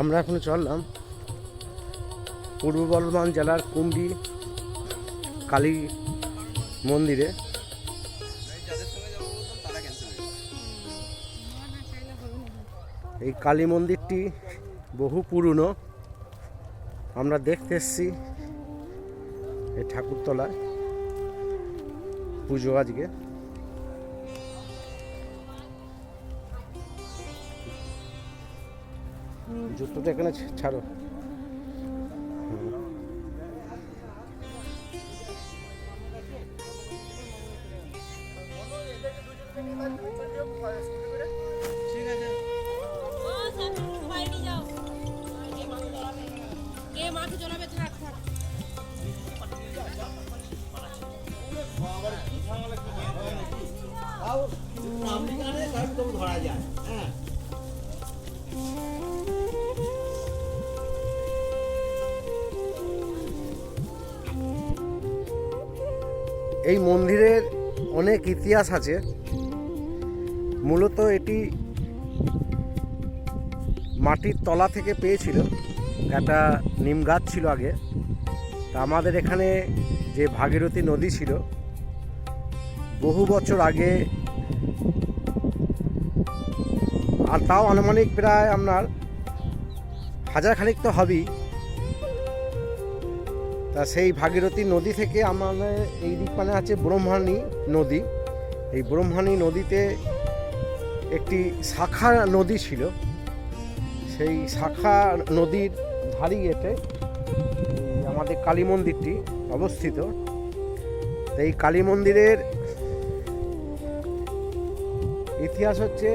আমরা এখন চললাম। পূর্ব বর্ধমান জেলার কুমড়ি কালী মন্দিরে। এই কালী মন্দিরটি বহু পুরনো। আমরা দেখতে এসছি এই ঠাকুরতলায় পুজো আজকে। জুতোটা এখানে ছাড়ো হুম। কে এই মন্দিরের অনেক ইতিহাস আছে। মূলত এটি মাটির তলা থেকে পেয়েছিল। একটা নিম গাছ ছিল আগে। তা আমাদের এখানে যে ভাগীরথী নদী ছিল, বহু বছর আগে, আর তাও আনুমানিক প্রায় আপনার হাজার খানিক তো হবেই। তা সেই ভাগীরথী নদী থেকে আমাদের এই দিক মানে আছে ব্রহ্মাণী নদী। এই ব্রহ্মাণী নদীতে একটি শাখা নদী ছিল। সেই শাখা নদীর ধারি এতে আমাদের কালী মন্দিরটি অবস্থিত। এই কালী মন্দিরের ইতিহাস হচ্ছে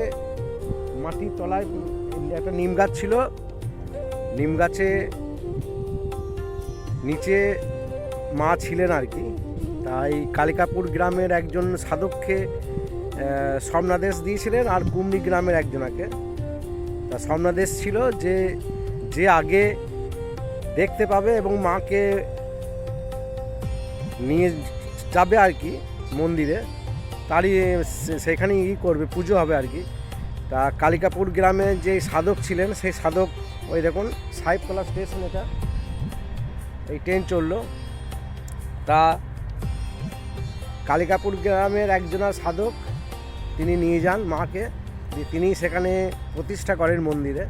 মাটির তলায় একটা নিম গাছ ছিল। নিম গাছে নিচে মা ছিলেন আর কি। তাই কালিকাপুর গ্রামের একজন সাধককে আহ, স্বর্ণাদেশ দিয়েছিলেন আর কুমড়ি গ্রামের একজনাকে। তা স্বর্ণাদেশ ছিল যে যে আগে দেখতে পাবে এবং মাকে নিয়ে যাবে আর কি মন্দিরে। তারই সে- সেখানেই ই করবে পুজো হবে আর কি। তা কালিকাপুর গ্রামে যে সাধক ছিলেন সেই সাধক ওই দেখুন সাহেবতলা স্টেশন এটা। এই ট্রেন চলল। তা কালিকাপুর গ্রামের একজনা সাধক, তিনি নিয়ে যান মাকে তিনি সেখানে প্রতিষ্ঠা করেন মন্দিরে।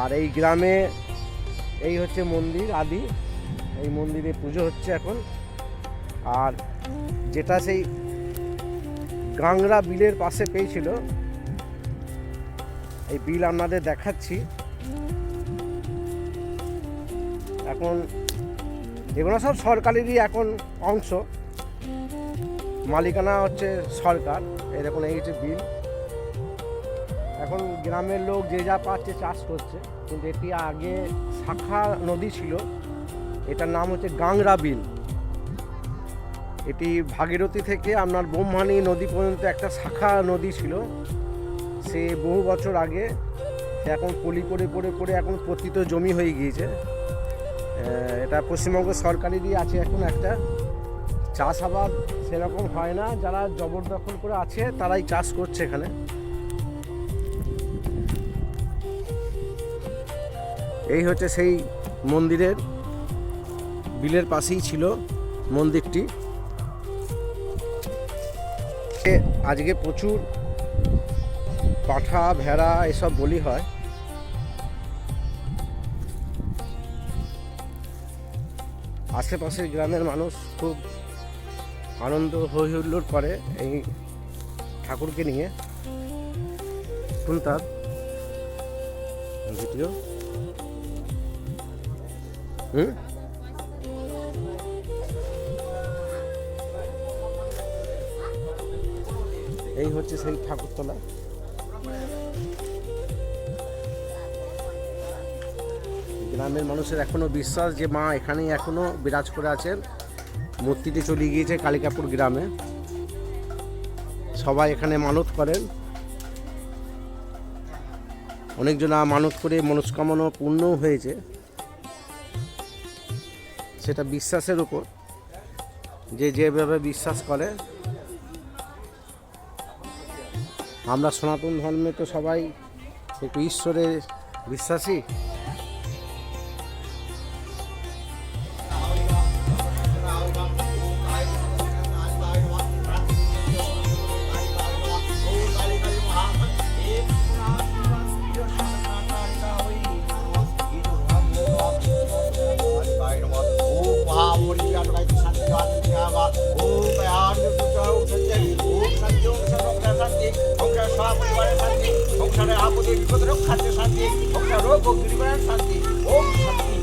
আর এই গ্রামে এই হচ্ছে মন্দির আদি, এই মন্দিরে পুজো হচ্ছে এখন। আর যেটা সেই গাংরা বিলের পাশে পেয়েছিল, এই বিল আপনাদের দেখাচ্ছি। এখন এগুলো সব সরকারেরই এখন অংশ। মালিকানা হচ্ছে সরকার এরকম এই হচ্ছে বিল। এখন গ্রামের লোক যে যা পাচ্ছে চাষ করছে, কিন্তু এটি আগে শাখা নদী ছিল, এটার নাম হচ্ছে গাংরা বিল। এটি ভাগীরথী থেকে আপনার ব্রহ্মাণী নদী পর্যন্ত একটা শাখা নদী ছিল। সে বহু বছর আগে এখন পলি পড়ে পড়ে পড়ে এখন পতিত জমি হয়ে গিয়েছে। এটা পশ্চিমবঙ্গ সরকারেরই আছে এখন একটা। চাষাবাদ সেরকম হয় না। যারা জবরদখল করে আছে, তারাই চাষ করছে এখানে। এই হচ্ছে সেই মন্দিরের। বিলের পাশেই ছিল মন্দিরটি। আজকে প্রচুর পাঠা, ভেড়া এসব বলি হয়। আশেপাশের গ্রামের মানুষ খুব আনন্দ হই হুল্লোড় করে এই ঠাকুরকে নিয়ে। শুন তার ভিডিও। হুম? এই হচ্ছে সেই ঠাকুরতলা। গ্রামের মানুষের এখনও বিশ্বাস যে মা এখানেই এখনও বিরাজ করে আছেন মূর্তিটি চলে গিয়েছে কালিকাপুর গ্রামে। সবাই এখানে মানত করেন। অনেকজনা মানত করে মনস্কামনা পূর্ণও হয়েছে। সেটা বিশ্বাসের উপর। যে যেভাবে বিশ্বাস করে। আমরা সনাতন ধর্মে তো সবাই একটু ঈশ্বরের বিশ্বাসী। সংসারে আপদে শান্তি সংসার রোগ, ও শান্তি, ওম শান্তি।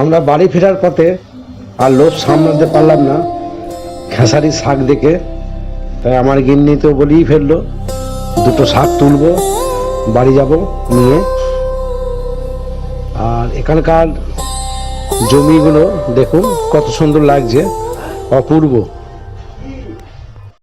আমরা বাড়ি ফেরার পথে আর লোভ সামলাতে পারলাম না। খেসারি শাক দেখে, তাই আমার গিন্নি তো বলেই ফেলল। দুটো শাক তুলব বাড়ি যাব নিয়ে। আর এখানকার জমিগুলো দেখুন কত সুন্দর লাগছে অপূর্ব।